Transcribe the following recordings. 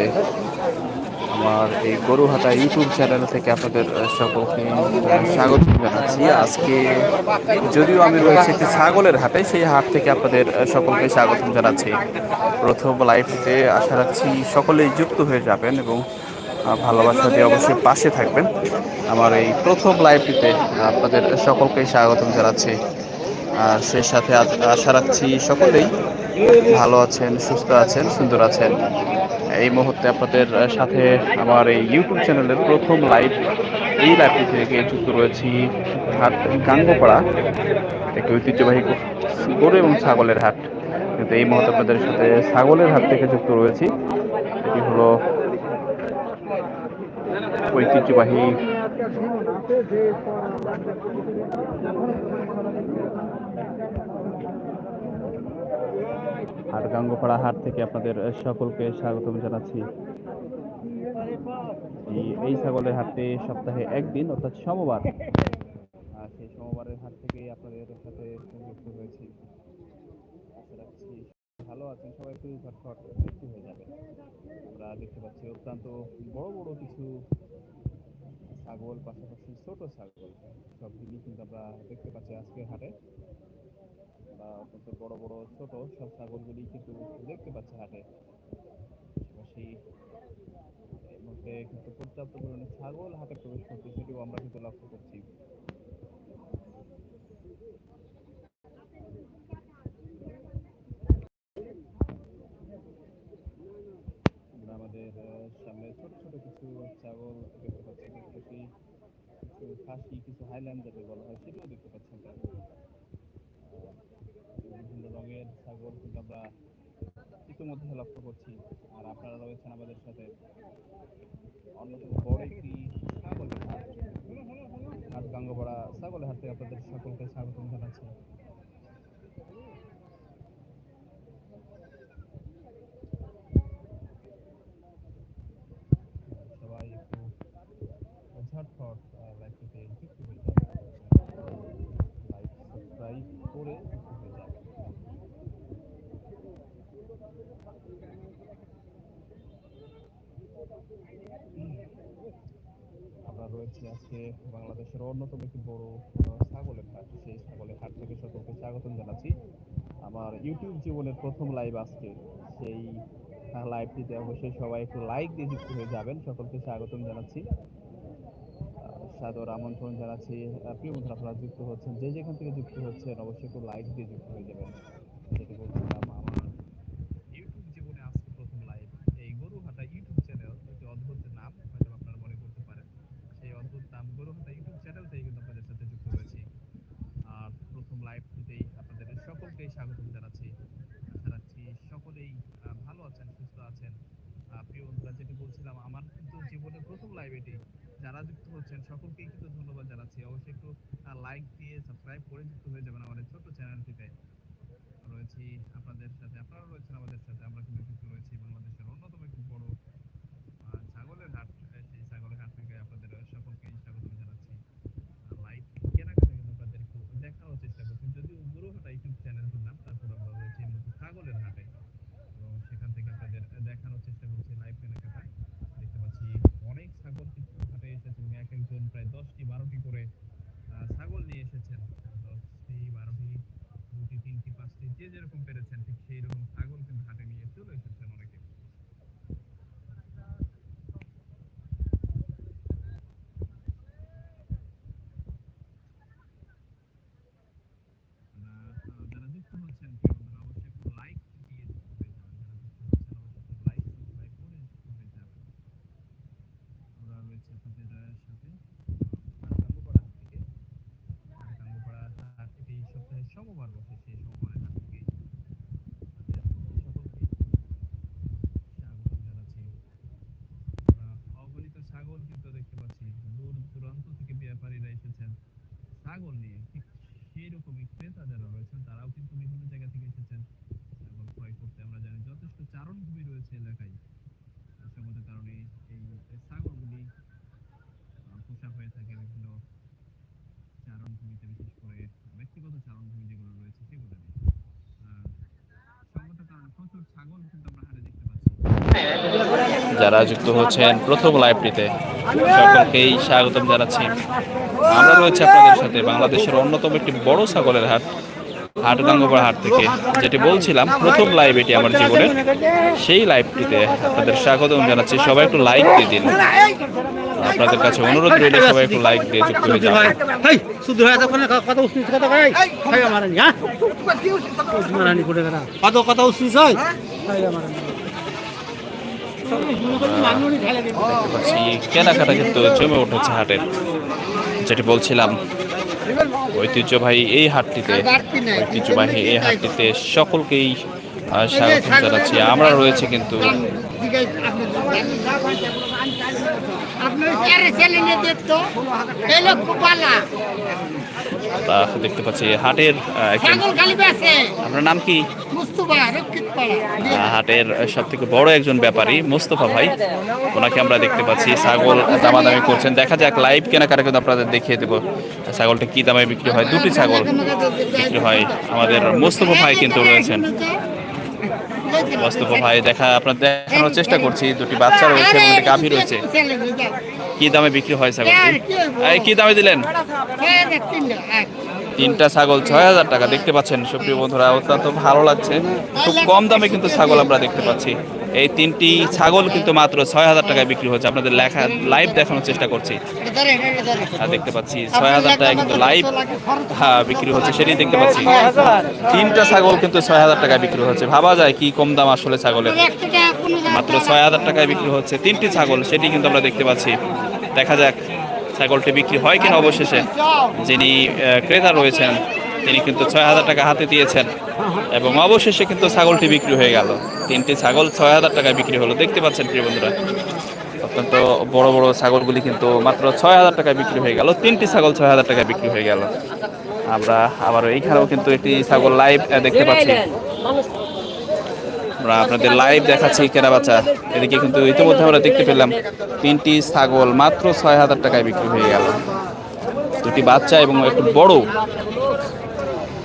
লাইভটিতে আমার এই গরু গরুহাটা ইউটিউব চ্যানেল থেকে আপনাদের সকলকে স্বাগত জানাচ্ছি। আজকে যদিও আমি রয়েছি একটি ছাগলের হাটে, সেই হাট থেকে আপনাদের সকলকে স্বাগত জানাচ্ছি। প্রথম লাইভটিতে আশা রাখছি সকলেই যুক্ত হয়ে যাবেন এবং ভালোবাসা দিয়ে অবশ্যই পাশে থাকবেন। আমার এই প্রথম লাইভটিতে আপনাদের সকলকে স্বাগত জানাচ্ছি। আর সেই সাথে আশা রাখছি সকলেই ভালো আছেন, সুস্থ আছেন, সুন্দর আছেন। এই মুহূর্তে আপনাদের সাথে আমার এই ইউটিউব চ্যানেলের প্রথম লাইভ এই লাইভটি থেকে যুক্ত রয়েছি হাট গাঙ্গপাড়া, একটি ঐতিহ্যবাহী গরু এবং ছাগলের হাট। কিন্তু এই মুহূর্তে আপনাদের সাথে ছাগলের হাট থেকে যুক্ত রয়েছি। এটি হলো ঐতিহ্যবাহী আর গাঙ্গপাড়া হাট থেকে আপনাদের সকলকে স্বাগতম জানাচ্ছি। এই- ছাগলের হাটে সপ্তাহে একদিন, অর্থাৎ সোমবার। সেই সোমবারের হাট থেকেই আপনাদের সাথে যুক্ত হয়েছি। ভালো আছেন সবাই, একটু ঝটফট যুক্ত হয়ে যাবে। আমরা দেখতে পাচ্ছি অত্যন্ত বড় বড় কিছু ছাগল, পাশাপাশি ছোট ছাগল। সব মিলিয়ে কিন্তু আমরা দেখতে পাচ্ছি আজকের হাটে। বড় বড়, ছোট সব ছাগলগুলি কিন্তু দেখতে পাচ্ছি হাটে। এই কিন্তু পর্যাপ্ত পরিমাণে ছাগল হাটে প্রবেশ করছে, সেটিও আমরা কিন্তু লক্ষ্য করছি। আমাদের সামনে ছোট ছোট কিছু ছাগল দেখতে পাচ্ছি কিছু খাসি, কিছু হাইল্যান্ড যাদের বলা হয়, সেটাও দেখতে পাচ্ছি আমরা আহ, বিভিন্ন রঙের ছাগল কিন্তু আমরা ইতিমধ্যে লক্ষ্য করছি। আর আপনারা রয়েছেন আমাদের সাথে। অন্যতম বড় একটি হাট। গাঙ্গপাড়া ছাগলের হাট থেকে আপনাদের সকলকে স্বাগতম জানাচ্ছি। সবাই একটু করে যুক্ত হয়ে যাবে আমরা আজকে বাংলাদেশের অন্যতম একটি বড় ছাগলের হাট। সেই ছাগলের হাট থেকে সকলকে স্বাগতম জানাচ্ছি। আমার ইউটিউব জীবনের প্রথম লাইভ আজকে। সেই লাইভটিতে অবশ্যই সবাই একটু লাইক দিয়ে যুক্ত হয়ে যাবেন। সকলকে স্বাগতম জানাচ্ছি। সাদর আমন্ত্রণ জানাচ্ছি। প্রিয় বন্ধুরা, আপনারা যুক্ত হচ্ছেন, যে যেখান থেকে যুক্ত হচ্ছেন, অবশ্যই একটু লাইক দিয়ে যুক্ত হয়ে যাবেন যেটি বলছিলাম আমার ইউটিউব জীবনে আজকে প্রথম লাইভ এই গরুহাটা ইউটিউব চ্যানেল একটি অদ্ভুত নাম হয়তো আপনারা মনে করতে পারেন সেই অদ্ভুত নাম গরুহাটা ইউটিউব চ্যানেল থেকে কিন্তু আপনাদের সাথে যুক্ত হয়েছি আর প্রথম লাইভটিতেই আপনাদের সকলকেই স্বাগতম জানাচ্ছি আশা রাখছি সকলেই আহ, ভালো আছেন সুস্থ আছেন আহ, প্রিয় বন্ধুরা যেটি বলছিলাম আমার কিন্তু জীবনের প্রথম লাইভ এটি। যারা যুক্ত হচ্ছেন, সকলকেই কিন্তু ধন্যবাদ জানাচ্ছি। অবশ্যই একটু লাইক দিয়ে সাবস্ক্রাইব করে যুক্ত হয়ে যাবেন আমাদের ছোট্ট চ্যানেলটিতে। রয়েছি আপনাদের সাথে আপনারা রয়েছেন আমাদের সাথে। আমরা কিন্তু যুক্ত রয়েছি বাংলাদেশের অন্যতম একটি বড় ছাগলের হাট। সেই ছাগলের হাট থেকে আপনাদের সকলকে স্বাগত জানাচ্ছি। লাইভ কেনাকাটা কিন্তু আপনাদের একটু দেখানোর চেষ্টা করছি। যদিও গরুহাটা ইউটিউব চ্যানেলটির নাম, তারপর আমরা রয়েছি ছাগলের হাটে। এবং সেখান থেকে আপনাদের দেখানোর চেষ্টা করছি লাইভ কেনাকাটা দেখতে পাচ্ছি অনেক ছাগল কিন্তু হাটে এসেছে এবং এক একজন প্রায় দশটি বারোটি করে আহ, ছাগল নিয়ে এসেছেন দশটি বারোটি দুটি তিনটি পাঁচটি যে যেরকম পেরেছেন ঠিক সেই রকম ছাগল কিন্তু হাটে নিয়ে চলে এসেছেন অনেকে আহ, যারা যুক্ত হচ্ছেন প্রিয় বন্ধুরা অবশ্যই একটু লাইক দিয়ে যুক্ত হয়ে যাবেন যারা যুক্ত হচ্ছেন অবশ্যই একটু লাইক সাবস্ক্রাইব করে যুক্ত হয়ে যাবেন আমরা রয়েছি আপনাদের আহ, সাথে কাঙ্গুপাড়া হাট থেকে আর কাঙ্গুপাড়া হাট থেকে এই সপ্তাহে সোমবার বসে সেই সোমবারের হাট থেকে আপনাদের সকলকে স্বাগত জানাচ্ছি আমরা অগণিত ছাগল কিন্তু দেখতে পাচ্ছি দূর দূরান্ত থেকে ব্যাপারীরা এসেছেন ছাগল নিয়ে ঠিক সেই রকমই ক্রেতা যারা রয়েছেন তারাও কিন্তু বিভিন্ন জায়গা থেকে এসেছেন ছাগল ক্রয় করতে আমরা জানি যথেষ্ট চারণ ভূমি রয়েছে এলাকায় সঙ্গতের কারণে এই ছাগলগুলি আহ, পোষা হয়ে থাকে বিভিন্ন চারণ ভূমিতে বিশেষ করে ব্যক্তিগত চারণ ভূমি যেগুলো রয়েছে সেগুলো নিয়ে আহ, সঙ্গত কারণে প্রচুর ছাগল কিন্তু আমরা হাটে দেখতে পাচ্ছি যারা যুক্ত হচ্ছেন প্রথম লাইভটিতে, সকলকেই স্বাগতম জানাচ্ছি। আমরা রয়েছে আপনাদের সাথে বাংলাদেশের অন্যতম একটি বড় ছাগলের হাট হাটগাঙ্গপাড়া হাট থেকে, যেটি বলছিলাম প্রথম লাইভ এটি আমার জীবনে সেই লাইভটিতে আপনাদের স্বাগতম জানাচ্ছি। সবাই একটু লাইক দিয়ে দিন। আপনাদের কাছে অনুরোধ রইল, সবাই একটু লাইক দিয়ে যুক্ত হয়ে হেই, শুধু হয় তখন কত খাই মারানি হ্যাঁ? হয়? কেনাকাটা কিন্তু জমে উঠেছে হাটের। যেটি বলছিলাম ঐতিহ্যবাহী এই হাটটিতে ঐতিহ্যবাহী এই হাটটিতে সকলকেই স্বাগত জানাচ্ছি। আমরা রয়েছে কিন্তু দেখতো পাচ্ছি হাটের আপনার নাম কি? হাটের সব থেকে বড় একজন ব্যাপারী মোস্তফা ভাই। ওনাকে আমরা দেখতে পাচ্ছি। ছাগল দামাদামি করছেন। দেখা যাক লাইভ কেনাকাটা কিন্তু আপনাদের দেখিয়ে দেবো। ছাগলটা কি দামে বিক্রি হয়? দুটি ছাগল বিক্রি হয়। আমাদের মোস্তফা ভাই কিন্তু রয়েছেন। মোস্তফা ভাই দেখা আপনার দেখানোর চেষ্টা করছি। দুটি বাচ্চা রয়েছে এবং গাভী রয়েছে। কি দামে বিক্রি হয় ছাগল কি দামে দিলেন? তিনটা ছাগল ছয় হাজার টাকা দেখতে পাচ্ছেন। সুপ্রিয় বন্ধুরা অত্যন্ত ভালো লাগছে। খুব কম দামে কিন্তু ছাগল আমরা দেখতে পাচ্ছি। এই তিনটি ছাগল কিন্তু মাত্র ছয় হাজার টাকায় বিক্রি হচ্ছে আপনাদের লেখা লাইভ দেখানোর চেষ্টা করছি। দেখতে পাচ্ছি, ছয় হাজার টাকায় কিন্তু লাইভ হ্যাঁ বিক্রি হচ্ছে। সেটাই দেখতে পাচ্ছি। তিনটা ছাগল কিন্তু ছয় হাজার টাকায় বিক্রি হচ্ছে। ভাবা যায় কি কম দাম আসলে ছাগলের। মাত্র ছয় হাজার টাকায় বিক্রি হচ্ছে তিনটি ছাগল, সেটি কিন্তু আমরা দেখতে পাচ্ছি। দেখা যাক। ছাগলটি বিক্রি হয় কিনা অবশেষে, যিনি ক্রেতা রয়েছেন, তিনি কিন্তু ছয় হাজার টাকা হাতে দিয়েছেন এবং অবশেষে কিন্তু ছাগলটি বিক্রি হয়ে গেল। তিনটি ছাগল ছয় হাজার টাকায় বিক্রি হলো। দেখতে পাচ্ছেন প্রিয় বন্ধুরা, অত্যন্ত বড় বড় ছাগলগুলি কিন্তু মাত্র ছয় হাজার টাকায় বিক্রি হয়ে গেল। তিনটি ছাগল ছয় হাজার টাকায় বিক্রি হয়ে গেল। আমরা আবার এইখানেও কিন্তু একটি ছাগল লাইভ দেখতে পাচ্ছি। আমরা আপনাদের লাইভ দেখাচ্ছি কেনা বাচ্চা এদিকে কিন্তু ইতিমধ্যে আমরা দেখতে পেলাম, তিনটি ছাগল মাত্র ছয় হাজার টাকায় বিক্রি হয়ে গেল। দুটি বাচ্চা এবং একটু বড়।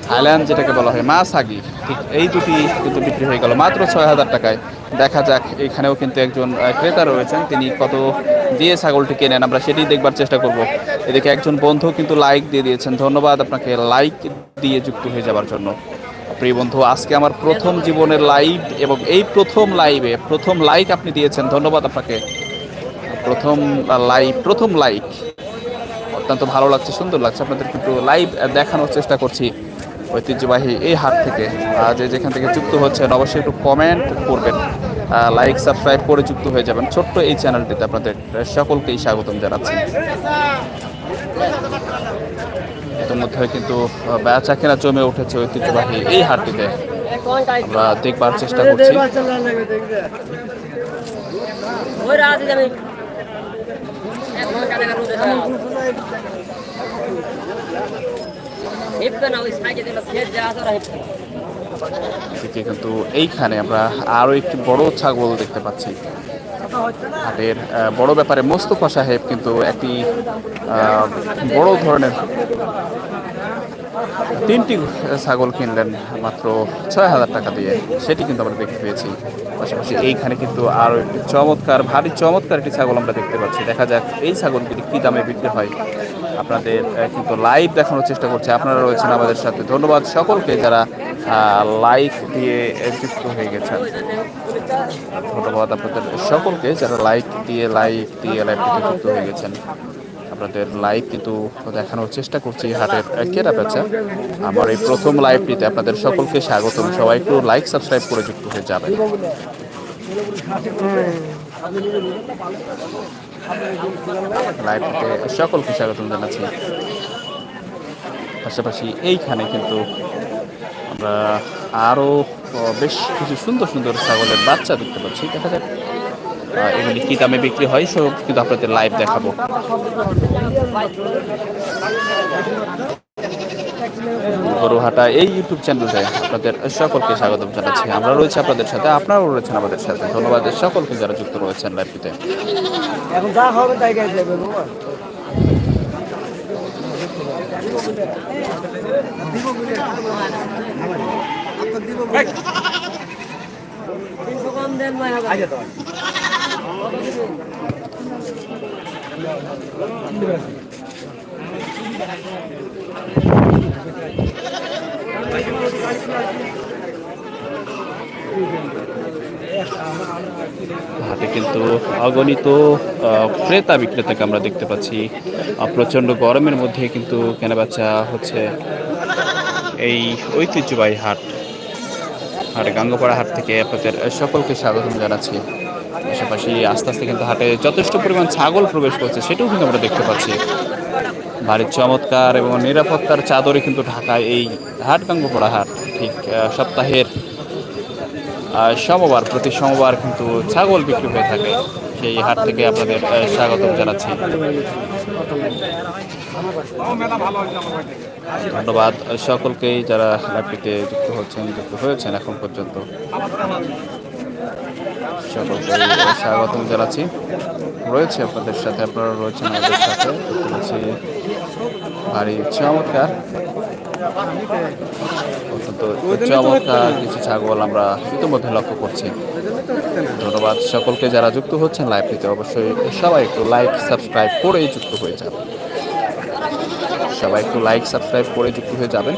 থাইল্যান্ড যেটাকে বলা হয় মা সাগি ঠিক এই দুটি কিন্তু বিক্রি হয়ে গেল মাত্র ছয় হাজার টাকায়। দেখা যাক, এখানেও কিন্তু একজন ক্রেতা রয়েছেন, তিনি কত দিয়ে ছাগলটি কেনেন, আমরা সেটি দেখবার চেষ্টা করব। এদিকে একজন বন্ধু কিন্তু লাইক দিয়ে দিয়েছেন। ধন্যবাদ আপনাকে লাইক দিয়ে যুক্ত হয়ে যাওয়ার জন্য। প্রিয় বন্ধু, আজকে আমার প্রথম জীবনের লাইভ এবং এই প্রথম লাইভে প্রথম লাইক আপনি দিয়েছেন। ধন্যবাদ আপনাকে। প্রথম লাইভ প্রথম লাইক অত্যন্ত ভালো লাগছে, সুন্দর লাগছে। আপনাদের কিন্তু লাইভ দেখানোর চেষ্টা করছি ঐতিহ্যবাহী এই হাট থেকে। যে যেখান থেকে যুক্ত হচ্ছেন, অবশ্যই একটু কমেন্ট করবেন। লাইক সাবস্ক্রাইব করে যুক্ত হয়ে যাবেন। ছোট্ট এই চ্যানেলটিতে আপনাদের সকলকেই স্বাগতম জানাচ্ছি। ইতিমধ্যে কিন্তু বেচা কেনা জমে উঠেছে ঐতিহ্যবাহী এই হাটটিতে আমরা দেখবার চেষ্টা করছি। কিন্তু এইখানে আমরা আরও একটি বড় ছাগল দেখতে পাচ্ছি। হাটের বড় ব্যাপারে মোস্তফা সাহেব কিন্তু একটি বড় ধরনের তিনটি ছাগল কিনলেন মাত্র ছয় হাজার টাকা দিয়ে। সেটি কিন্তু আমরা দেখতে পেয়েছি। পাশাপাশি এইখানে কিন্তু আরও একটি চমৎকার, ভারী চমৎকার একটি ছাগল আমরা দেখতে পাচ্ছি। দেখা যাক এই ছাগলগুলি কী দামে বিক্রি হয়। আপনাদের কিন্তু লাইভ দেখানোর চেষ্টা করছে। আপনারা রয়েছেন আমাদের সাথে। ধন্যবাদ সকলকে যারা লাইক দিয়ে যুক্ত হয়ে গেছেন। ধন্যবাদ আপনাদের সকলকে যারা লাইক দিয়ে লাইক দিয়ে লাইভটিতে যুক্ত হয়ে গেছেন। আপনাদের লাইভ কিন্তু দেখানোর চেষ্টা করছি আহ, কেনা বেচা। আমার এই প্রথম লাইভটিতে আপনাদের সকলকে স্বাগতম। সবাই একটু লাইক সাবস্ক্রাইব করে যুক্ত হয়ে যাবেন। লাইভটিতে সকলকে স্বাগতম জানাচ্ছি। পাশাপাশি এইখানে কিন্তু আমরা আরও বেশ কিছু সুন্দর সুন্দর ছাগলের বাচ্চা দেখতে পাচ্ছি, দেখা যাক। এগুলি কী দামে বিক্রি হয় সব কিন্তু আপনাদের লাইভ দেখাবো। গরুহাটা এই ইউটিউব চ্যানেলে আপনাদের সকলকে স্বাগতম জানাচ্ছি। আমরা রয়েছে আপনাদের সাথে, আপনারাও রয়েছেন আমাদের সাথে। ধন্যবাদ সকলকে যারা যুক্ত রয়েছেন লাইভটিতে এখন যা হবে তাই হাটে কিন্তু অগণিত ক্রেতা বিক্রেতাকে আমরা দেখতে পাচ্ছি। আহ, প্রচণ্ড গরমের মধ্যে কিন্তু কেনাবেচা হচ্ছে এই ঐতিহ্যবাহী হাট। হাটে, গাঙ্গপাড়া হাট থেকে আপনাদের সকলকে স্বাগতম জানাচ্ছি। পাশাপাশি আস্তে আস্তে কিন্তু হাটে যথেষ্ট পরিমাণ ছাগল প্রবেশ করছে, সেটাও কিন্তু আমরা দেখতে পাচ্ছি। বাড়ির চমৎকার এবং নিরাপত্তার চাদরে কিন্তু ঢাকায় এই হাট, গাঙ্গপাড়া হাট, ঠিক সপ্তাহের সোমবার, প্রতি সোমবার কিন্তু ছাগল বিক্রি হয়ে থাকে। সেই হাট থেকে আপনাদের স্বাগতম জানাচ্ছি। ধন্যবাদ। সকলকেই যারা লাইভটিতে যুক্ত হচ্ছেন, যুক্ত হয়েছেন এখন পর্যন্ত। সকলকে স্বাগতম জানাচ্ছি। রয়েছে আপনাদের সাথে, আপনারা রয়েছেন আমাদের সাথে। ভারী চমৎকার। অত্যন্ত চমৎকার কিছু ছাগল আমরা ইতিমধ্যে লক্ষ্য করছি। ধন্যবাদ। সকলকে যারা যুক্ত হচ্ছেন লাইভটিতে, অবশ্যই সবাই একটু লাইক সাবস্ক্রাইব করেই যুক্ত হয়ে যাবেন সবাই একটু লাইক সাবস্ক্রাইব করে যুক্ত হয়ে যাবেন।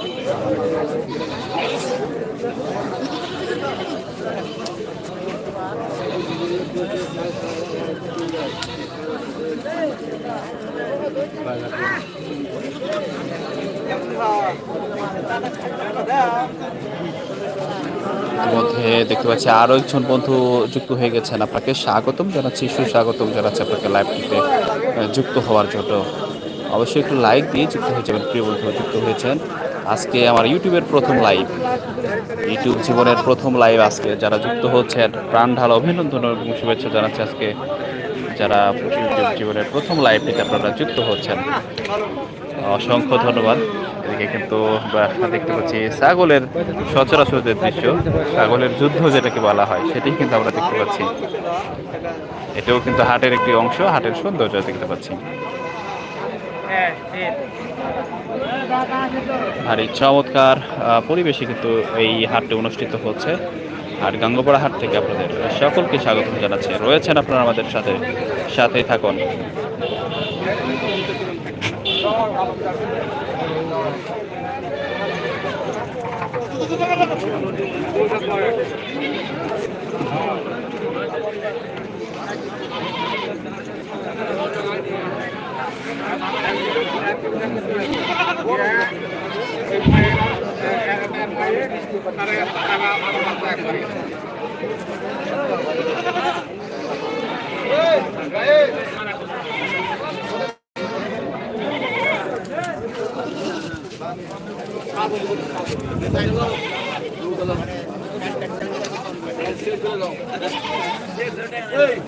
মধ্যে দেখতে পাচ্ছি আরও একজন বন্ধু যুক্ত হয়ে গেছেন আপনাকে। স্বাগতম জানাচ্ছি, সুস্বাগতম জানাচ্ছি আপনাকে লাইভটিতে যুক্ত হওয়ার জন্য। অবশ্যই একটু লাইক দিয়ে যুক্ত হয়ে যাবেন, প্রিয় বন্ধু, যুক্ত হয়েছেন। আজকে আমার ইউটিউবের প্রথম লাইভ ইউটিউব জীবনের প্রথম লাইভ আজকে। যারা যুক্ত হচ্ছেন, প্রাণ ঢাল অভিনন্দন এবং শুভেচ্ছা জানাচ্ছি আজকে। যারা ইউটিউব জীবনের প্রথম লাইভটিতে আপনারা যুক্ত হচ্ছেন, অসংখ্য ধন্যবাদ। এদিকে কিন্তু আমরা দেখতে পাচ্ছি ছাগলের সচরাচর যে দৃশ্য, ছাগলের যুদ্ধ যেটাকে বলা হয়, সেটাই কিন্তু আমরা দেখতে পাচ্ছি। এটাও কিন্তু হাটের একটি অংশ, হাটের সৌন্দর্য দেখতে পাচ্ছি। আর চমৎকার পরিবেশে কিন্তু এই হাটটি অনুষ্ঠিত হচ্ছে। আর গঙ্গোপাড়া হাট থেকে আপনাদের সকলকে স্বাগত জানাচ্ছে। রয়েছেন আপনারা আমাদের সাথে, সাথেই থাকুন। Hey!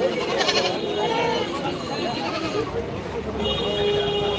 Thank you.